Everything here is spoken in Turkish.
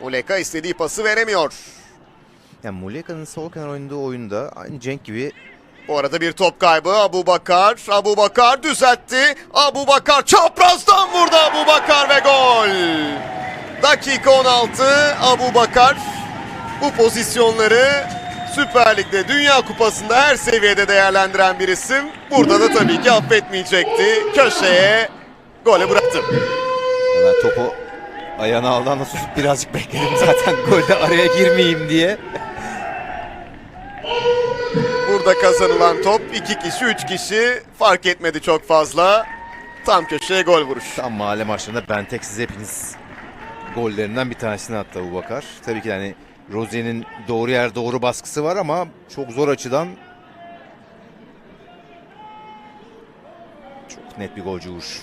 Muleka istediği pası veremiyor. Yani Muleka'nın sol kenar oynadığı oyunda aynı Cenk gibi Bu arada bir top kaybı Abu Bakar. Abu Bakar düzeltti. Abu Bakar çaprazdan vurdu Abu Bakar ve gol. Dakika 16 Abu Bakar bu pozisyonları Süper Lig'de Dünya Kupası'nda her seviyede değerlendiren bir isim. Burada da tabii ki affetmeyecekti. Köşeye gole bıraktı. ben topu ayağına nasıl tutup birazcık bekledim zaten golde araya girmeyeyim diye. Burada kazanılan top iki kişi, üç kişi fark etmedi çok fazla. Tam köşeye gol vuruş. Tam mahalle maçlarında ben tek size hepiniz gollerinden bir tanesini attı Abu Bakar. Tabii ki yani Rozier'in doğru yer doğru baskısı var ama çok zor açıdan çok net bir golcü vuruş.